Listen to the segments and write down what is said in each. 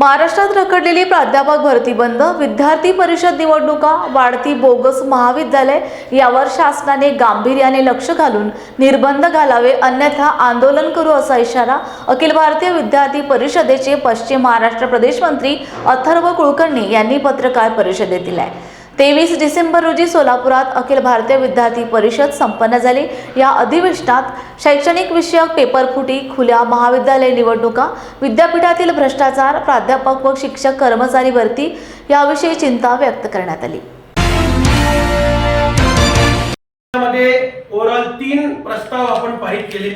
महाराष्ट्रात रखडलेली प्राध्यापक भरती बंद विद्यार्थी परिषद निवडणुका वाढती बोगस महाविद्यालय यावर शासनाने गांभीर्याने लक्ष घालून निर्बंध घालावे अन्यथा आंदोलन करू असा इशारा अखिल भारतीय विद्यार्थी परिषदेचे पश्चिम महाराष्ट्र प्रदेश मंत्री अथर्व कुलकर्णी यांनी पत्रकार परिषदेत दिलाय. तेवीस डिसेंबर रोजी सोलापुरात अखिल भारतीय विद्यार्थी परिषद संपन्न झाली. या अधिवेशनात शैक्षणिक विषयक पेपरफुटी खुल्या महाविद्यालय निवडणुका विद्यापीठातील भ्रष्टाचार प्राध्यापक व शिक्षक कर्मचारी भरती याविषयी चिंता व्यक्त करण्यात आली. ओव्हरऑल तीन प्रस्ताव आपण पारित केले.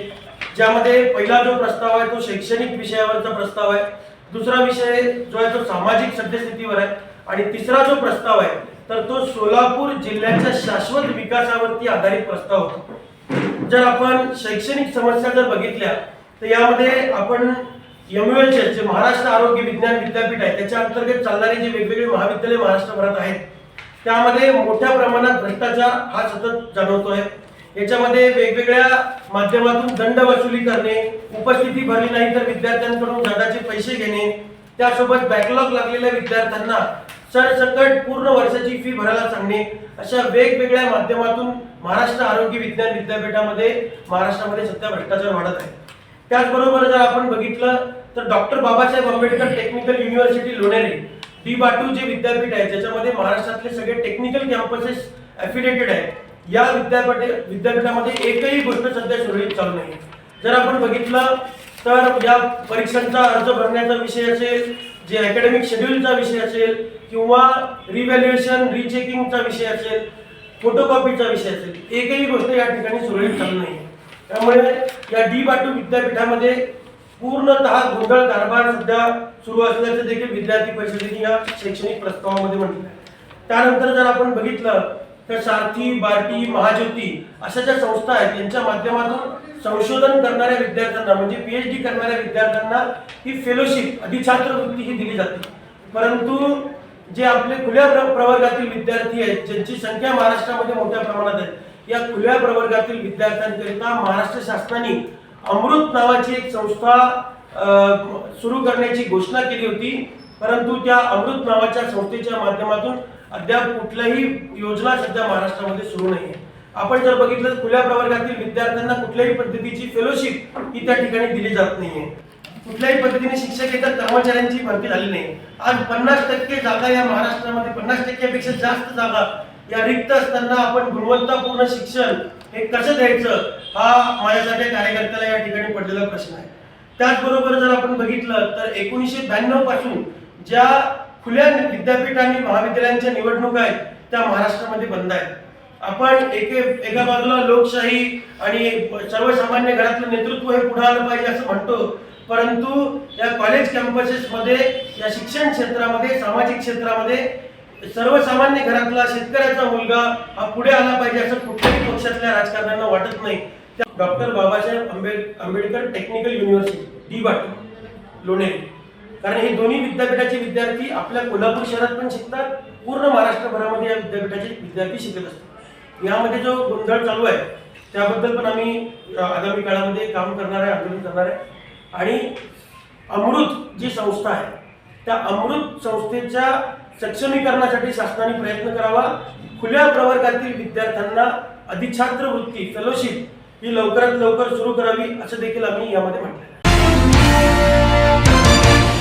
ज्यामध्ये पहिला जो प्रस्ताव आहे तो शैक्षणिक विषयावरचा प्रस्ताव आहे. दुसरा विषय जो आहे तो सामाजिक सद्यस्थितीवर आहे. आणि तिसरा जो प्रस्ताव आहे तर तो सोलापूर जिल्ह्याच्या शाश्वत विकासावरती आधारित प्रस्ताव होता. जर आपण शैक्षणिक समस्या जर बघितल्या तर यामध्ये आपण एमयूएचएस जे महाराष्ट्र आरोग्य विज्ञान विद्यापीठ आहे त्याच्या अंतर्गत चालणारे जे वेगवेगळे महाविद्यालय महाराष्ट्रभरात आहेत त्यामध्ये मोठ्या प्रमाणात भ्रष्टाचार हा सतत जाणवतोय. याच्यामध्ये वेगवेगळ्या माध्यमातून दंड वसुली करणे उपस्थिती भरली नाही तर विद्यार्थ्यांकडून जादाचे पैसे घेणे त्यासोबत बॅकलॉग लागलेल्या विद्यार्थ्यांना सरसकट पूर्ण वर्षाची फी भरायला सांगणे अशा वेगवेगळ्या माध्यमातून महाराष्ट्र आरोग्य विज्ञान विद्यापीठामध्ये महाराष्ट्रामध्ये सध्या भ्रष्टाचार वाढत आहे. त्याचबरोबर जर आपण बघितलं तर doctor Babasaheb Ambedkar technical university Lonere D Batu जे विद्यापीठ आहे ज्याच्यामध्ये महाराष्ट्रातले सगळे टेक्निकल कॅम्पसेस अफिलेटेड आहेत या विद्यापीठ विद्यापीठामध्ये एकही गोष्ट सध्या सुरळीत चालू नाही. जर आपण बघितलं तर या परीक्षांचा अर्ज भरण्याचा विषय असेल जे अकॅडमिक शेड्यूलचा विषय असेल किंवा रिव्हॅल्युएशन रिचेकिंगचा विषय असेल फोटोकॉपीचा विषय असेल एकही गोष्ट या ठिकाणी सुरळीत चालू नाही त्यामुळे या डी बाटू विद्यापीठामध्ये पूर्णतः गोंधळ कारभार सध्या सुरू असल्याचं देखील विद्यार्थी परिषदेने या शैक्षणिक प्रस्तावामध्ये म्हटलं त्यानंतर जर आपण बघितलं तर सारथी बार्टी महाज्योती अशा ज्या संस्था आहेत यांच्या माध्यमातून संशोधन करणाऱ्या विद्यार्थ्यांना म्हणजे पीएचडी करणाऱ्या विद्यार्थ्यांना ही फेलोशिप अधिछात्रवृत्ती ही दिली जाते. परंतु जे आपले खुल्या प्र- प्रवर्गातील विद्यार्थी आहेत ज्यांची संख्या महाराष्ट्रामध्ये मोठ्या प्रमाणात आहे या खुल्या प्रवर्गातील विद्यार्थ्यांकरिता महाराष्ट्र शासनाने अमृत नावाची एक संस्था सुरू करण्याची घोषणा केली होती. परंतु त्या अमृत नावाच्या संस्थेच्या माध्यमातून अद्याप कुठल्याही योजना सध्या महाराष्ट्रामध्ये सुरू नाही आहे आपण जर बघितलं तर खुल्या प्रवर्गातील विद्यार्थ्यांना कुठल्याही पद्धतीची फेलोशिप ही त्या ठिकाणी दिली जात नाहीये. कुठल्याही पद्धतीने शिक्षकेतर कर्मचाऱ्यांची भरती झाली नाही. आज पन्नास टक्के जागा या महाराष्ट्रामध्ये पन्नास टक्क्यापेक्षा जास्त जागा या रिक्त असताना आपण गुणवत्तापूर्ण शिक्षण हे कसं द्यायचं हा माझ्यासाठी कार्यकर्त्याला या ठिकाणी पडलेला प्रश्न आहे. त्याचबरोबर जर आपण बघितलं तर एकोणीसशे ब्याण्णवपासून ज्या खुल्या विद्यापीठ आणि महाविद्यालयांच्या निवडणुका आहेत त्या महाराष्ट्रामध्ये बंद आहेत. आपण एके एका बाजूला लोकशाही आणि सर्वसामान्य घरातलं नेतृत्व हे पुढे आलं पाहिजे असं म्हणतो. परंतु या कॉलेज कॅम्पसेस मध्ये या शिक्षण क्षेत्रामध्ये सामाजिक क्षेत्रामध्ये सर्वसामान्य घरातला शेतकऱ्याचा मुलगा हा पुढे आला पाहिजे असं कुठल्याही पक्षातल्या राजकारण्यांना वाटत नाही. डॉक्टर बाबासाहेब आंबेड आंबेडकर टेक्निकल युनिव्हर्सिटी डी वाट लोणे. कारण हे दोन्ही विद्यापीठाचे विद्यार्थी आपल्या कोल्हापूर शहरात पण शिकतात पूर्ण महाराष्ट्रभरामध्ये या विद्यापीठाचे विद्यार्थी शिकत असतात. यामध्ये जो गोंधळ चालू आहे त्याबद्दल पण आम्ही आगामी काळामध्ये काम करणार आहे आंदोलन करणार आहे. आणि अमृत जी संस्था आहे त्या अमृत संस्थेच्या सक्षमीकरणासाठी शासनाने प्रयत्न करावा. खुल्या प्रवर्गातील विद्यार्थ्यांना अधिछात्र वृत्ती फेलोशिप ही लवकरात लवकर सुरू करावी असं देखील आम्ही यामध्ये म्हटलं